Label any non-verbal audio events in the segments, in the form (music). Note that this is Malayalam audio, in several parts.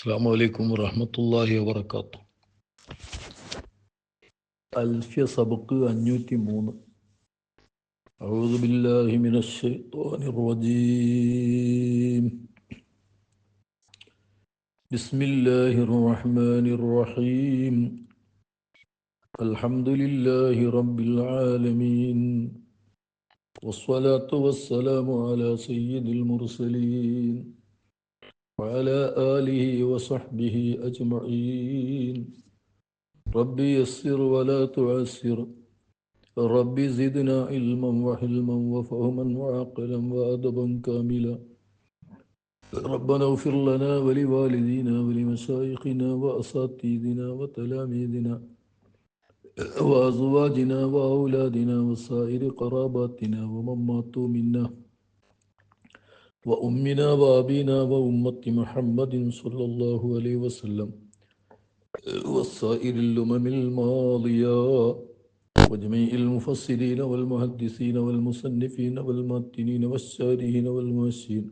السلام عليكم ورحمة الله وبركاته. ألف سبق أنيوتي مون أعوذ بالله من الشيطان الرجيم. بسم الله الرحمن الرحيم. الحمد لله رب العالمين. والصلاة والسلام على سيد المرسلين. وعلى آله وصحبه أجمعين. ربي يسر ولا تعسر. ربي زدنا علما وحلما وفهما وعقلا وأدبا كاملا. ربنا اغفر لنا ولوالدينا ولمشايخنا وأساتذتنا وتلاميذنا وأزواجنا وأولادنا وسائر قراباتنا ومن ماتوا منا. وأمنا وأبينا وأمة محمد صلى الله عليه وسلم وسائر الأمم الماضية وجميع المفسرين والمحدثين والمصنفين والماتنين والشارحين والمؤسسين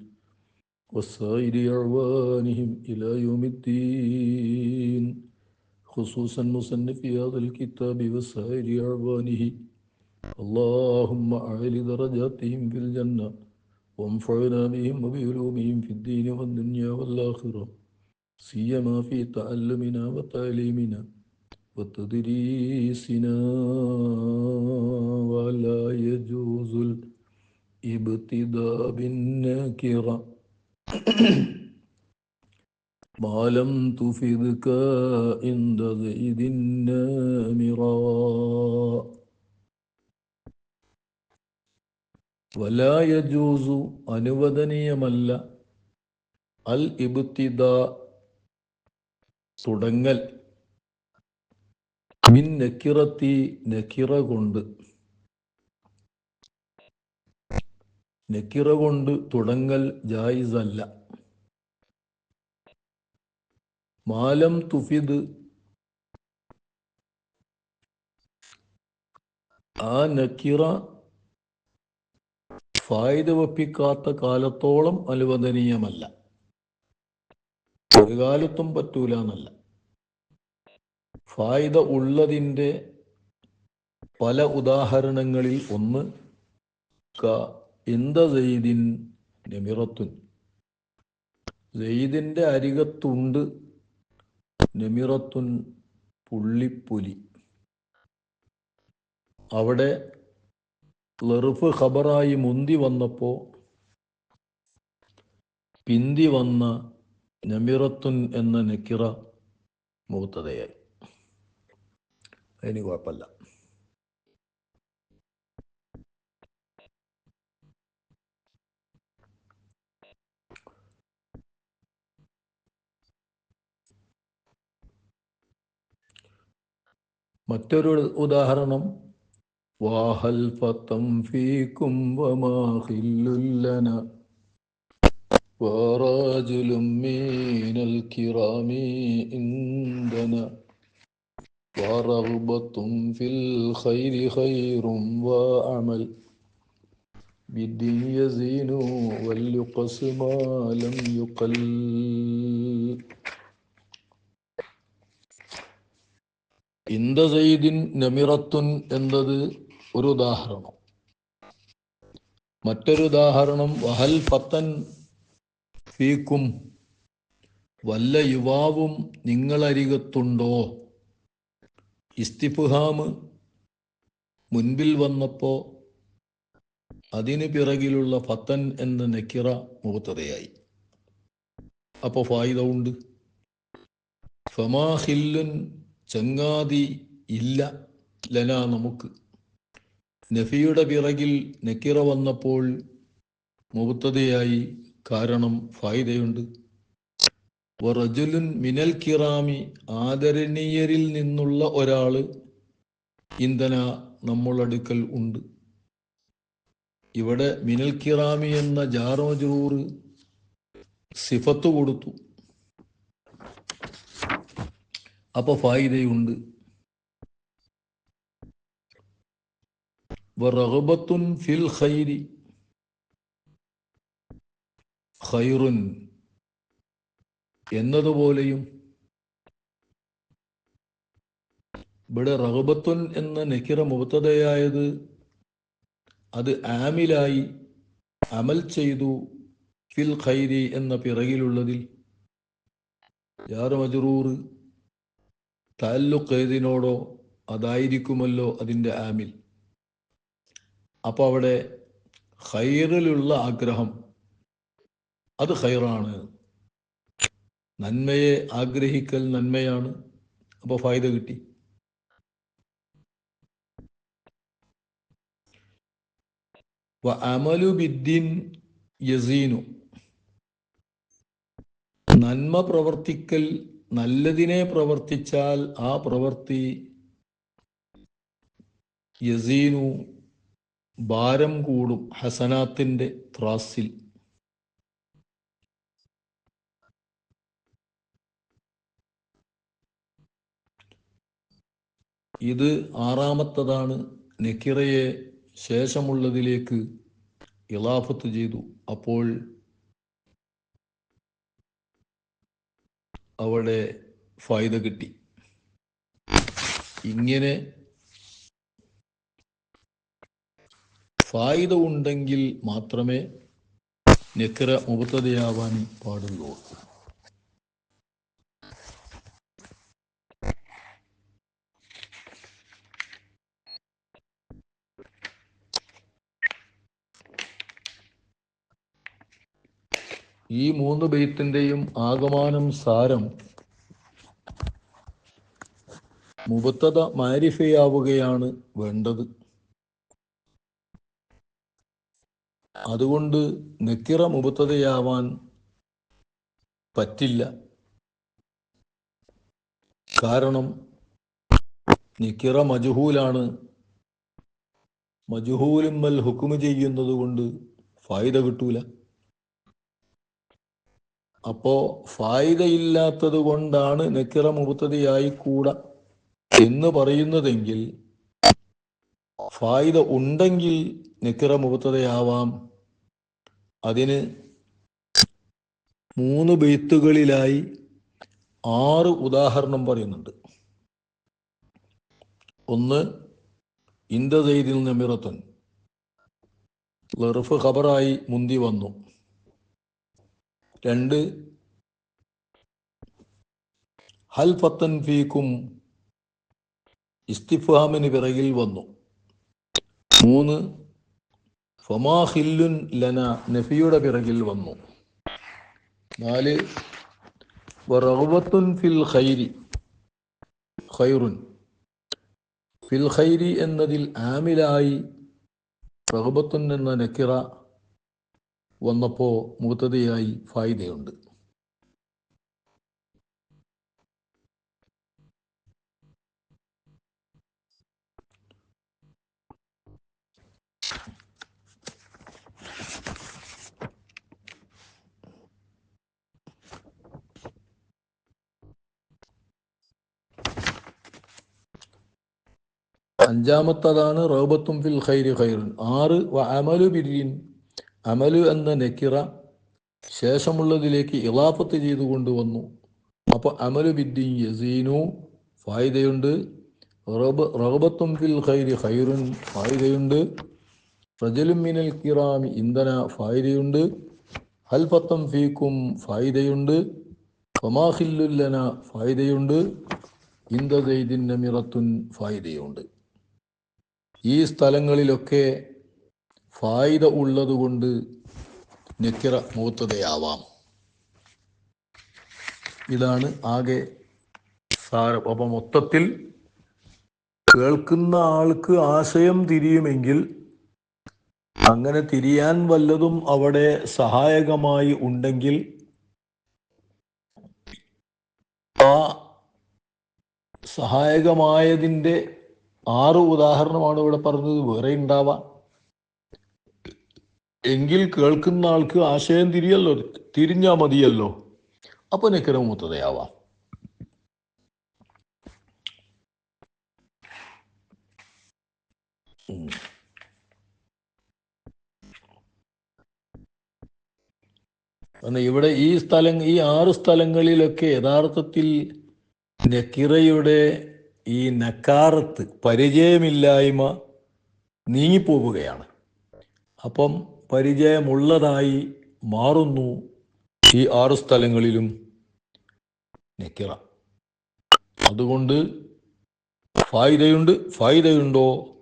وسائر أعوانهم إلى يوم الدين خصوصا مصنف هذا الكتاب وسائر أعوانه اللهم أعل درجاتهم في الجنة وانفعنا بهم وبعلومهم في الدين والدنيا والآخرة سيما في تعلمنا وتعليمنا. وتدريسنا ولا يجوز الابتداء بالنكرة (coughs) ما لم تفدك عند زيد النامرا വലായജൂസു അനുവദനീയമല്ല. അൽ ഇബുത്തിദ തുടങ്ങൽ. മിൻ നക്കിറത്തി നക്കിറ കൊണ്ട്. നക്കിറ കൊണ്ട് തുടങ്ങൽ ജായിസല്ല. മാലം തുഫിദ് ആ നക്കിറ ഫായ്ദ വപ്പിക്കാത്ത കാലത്തോളം അനുവദനീയമല്ല. ഒരു കാലത്തും പറ്റൂല എന്നല്ല. ഫായ്ദ ഉള്ളതിന്റെ പല ഉദാഹരണങ്ങളിൽ ഒന്ന് ക എന്ത സെയ്ദിൻ നെമിറത്തുൻ. സെയ്ദിന്റെ അരികത്തുണ്ട് നെമിറത്തുൻ പുള്ളിപ്പുലി. അവിടെ ലറുഫ് ഖബറായി മുന്തി വന്നപ്പോൾ പിന്തി വന്ന നമിറത്തുൻ എന്ന നെക്കിറ മുഹത്തതയായി അതിന് കുഴപ്പമില്ല. മറ്റൊരു ഉദാഹരണം വാഹൽ ഫത്തം ഫീക്കും വമാഹില്ലുല്ലന وراجل من الكرام عندنا ورغبة في الخير خير وعمل بالدين يزين وليقص ما لم يقل ഇന്ത സെയ്ദിൻ നമിറത്തുൻ എന്നത് ഒരു ഉദാഹരണം. മറ്റൊരു ഉദാഹരണം വഹൽ ഫത്തൻ ഫീക്കും വല്ല യുവാവും നിങ്ങളരികത്തുണ്ടോ? ഇസ്തിഫുഹാമ് മുൻപിൽ വന്നപ്പോ അതിന് പിറകിലുള്ള ഫത്തൻ എന്ന നെക്കിറ മുഖത്തറയായി. അപ്പോൾ ഫായിദ ഉണ്ട്. ഫമാഹില്ലുൻ ചങ്ങാതി ഇല്ല ലന നമുക്ക്. നഫിയുടെ പിറകിൽ നക്കിറ വന്നപ്പോൾ മുബത്തതയായി കാരണം ഫായിദയുണ്ട്. വറജുലുൻ മിനൽ കിറാമി ആദരണീയരിൽ നിന്നുള്ള ഒരാൾ ഇന്ധന നമ്മളടുക്കൽ ഉണ്ട്. ഇവിടെ മിനൽ കിറാമി എന്ന ജാറോജൂർ സിഫത്ത് കൊടുത്തു. അപ്പൊ ഫായിദയുണ്ട്. വറഗബത്തുൻ ഫിൽ ഖൈരി. ഖൈറുൻ എന്നതുപോലെയും ഇവിടെ റഹബത്തുൻ എന്ന നെക്കിറ മുബത്തതയായത് അത് ആമിലായി അമൽ ചെയ്തു ഫിൽ ഖൈരി എന്ന പിറകിലുള്ളതിൽ. യാർ മജറൂർ താല്ലുക്ക് ഏതിനോടോ അതായിരിക്കുമല്ലോ അതിന്റെ ആമിൽ. അപ്പോൾ അവിടെ ഖൈറിലുള്ള ആഗ്രഹം. അത് ഖൈറാണ്. നന്മയെ ആഗ്രഹിക്കൽ നന്മയാണ്. അപ്പോൾ ഫായ്ദ കിട്ടി. ബിദ്ദീൻ യസീനു. നന്മ പ്രവർത്തിക്കൽ നല്ലതിനെ പ്രവർത്തിച്ചാൽ ആ പ്രവർത്തി യസീനു ഭാരം കൂടും ഹസനാത്തിന്റെ ത്രാസിൽ. ഇത് ആറാമത്തതാണ്. നെക്കിറയെ ശേഷമുള്ളതിലേക്ക് ഇലാഫത്ത് ചെയ്തു. അപ്പോൾ അവിടെ ഫായ്ദ കിട്ടി. ഇങ്ങനെ ഫായ്ദ ഉണ്ടെങ്കിൽ മാത്രമേ നിക്കറ മുബത്തതയാവാൻ പാടുള്ളൂ. ഈ മൂന്ന് ബെയ്ത്തിന്റെയും ആകമാനം സാരം മുബത്തത മാരിഫയാവുകയാണ് വേണ്ടത്. അതുകൊണ്ട് നെക്കിറ മുബത്തതയാവാൻ പറ്റില്ല. കാരണം നിക്കിറ മജുഹൂലാണ്. മജുഹൂലുമ്മൽ ഹുക്കുമ ചെയ്യുന്നത് കൊണ്ട് ഫായിദ കിട്ടൂല. അപ്പോ ഫായിദയില്ലാത്തത് കൊണ്ടാണ് നിക്കിറ മുബത്തതയായി കൂട എന്ന് പറയുന്നതെങ്കിൽ ഫായിദ ഉണ്ടെങ്കിൽ നിക്കിറ മുബത്തതയാവാം അതിന് മൂന്ന് ബെയ്ത്തുകളിലായി ആറ് ഉദാഹരണം പറയുന്നുണ്ട്. ഒന്ന് ഇന്ദ നമിറത്തൻ നമിറത്തുൻ. ലർഫ് ഖബറായി മുന്തി വന്നു. രണ്ട് ഹൽ ഫത്തൻ ഫീക്കും ഇസ്തിഫാമിന് പിറകിൽ വന്നു. മൂന്ന് ഫമാ ഹില്ലുൻ ലന. നഫിയുടെ പിറകിൽ വന്നു. നാല് വറവത്തുൻ ഫിൽ ഖൈരി. ഖൈറുൻ. ഫിൽ ഖൈരി എന്നതിൽ ആമിലായി റഹബത്തുൻ എന്ന നക്കിറ വന്നപ്പോൾ മൂത്തതയായി ഫായിദയുണ്ട്. അഞ്ചാമത്തതാണ് റോബത്തും ഫിൽ ഖൈരി ഖൈറുൻ. ആറ് വ അമലു ബിരിൻ. അമലു എന്ന നെക്കിറ ശേഷമുള്ളതിലേക്ക് ഇളാഫത്ത് ചെയ്തു കൊണ്ടുവന്നു. അപ്പോൾ അമലു ബിദ്ദീൻ യസീനു ഫായിദയുണ്ട്. റബ- ഫിൽ ഖൈരി ഖൈറുൻ ഫായിദയുണ്ട്. റജലും മിനൽ കിറാമി ഇന്ധന ഫായിദയുണ്ട്. ഹൽഫത്തം ഫീക്കും ഫായിദയുണ്ട്. ഫമാഹില്ലുല്ലന ഫായിദയുണ്ട്. ഇന്ദ ദൈദിൻ നമിറത്തുൻ ഫായിദയുണ്ട്. ഈ സ്ഥലങ്ങളിലൊക്കെ ഫായിദ ഉള്ളതുകൊണ്ട് നെക്കിറ മൂത്തതയാവാം. ഇതാണ് ആകെ സാരം. അപ്പൊ മൊത്തത്തിൽ കേൾക്കുന്ന ആൾക്ക് ആശയം തിരിയുമെങ്കിൽ അങ്ങനെ തിരിയാൻ വല്ലതും അവിടെ സഹായകമായി ഉണ്ടെങ്കിൽ ആ സഹായകമായതിന്റെ ആറ് ഉദാഹരണമാണ് ഇവിടെ പറഞ്ഞത്. വേറെ ഉണ്ടാവാം. എങ്കിൽ കേൾക്കുന്ന ആൾക്ക് ആശയം തിരിയല്ലോ. തിരിഞ്ഞാ മതിയല്ലോ. അപ്പൊ നിക്കരമൂത്തതയാവാം ഉം. എന്ന് ഇവിടെ ഈ സ്ഥലം ഈ ആറ് സ്ഥലങ്ങളിലൊക്കെ യഥാർത്ഥത്തിൽ നക്കിറയുടെ ഈ നക്കാറത്ത് പരിചയമില്ലായ്മ നീങ്ങിപ്പോവുകയാണ്. അപ്പം പരിചയമുള്ളതായി മാറുന്നു ഈ ആറ് സ്ഥലങ്ങളിലും നക്കിറ. അതുകൊണ്ട് ഫായിദയുണ്ട് ഫായിദയുണ്ടോ?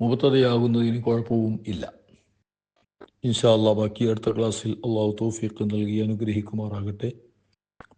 മുബത്തതയാകുന്നതിന് കുഴപ്പവും ഇല്ല. ഇൻഷാ ബാക്കി അടുത്ത ക്ലാസ്സിൽ അള്ളാഹു തൗഫീഖ് നൽകി അനുഗ്രഹിക്കുമാറാകട്ടെ.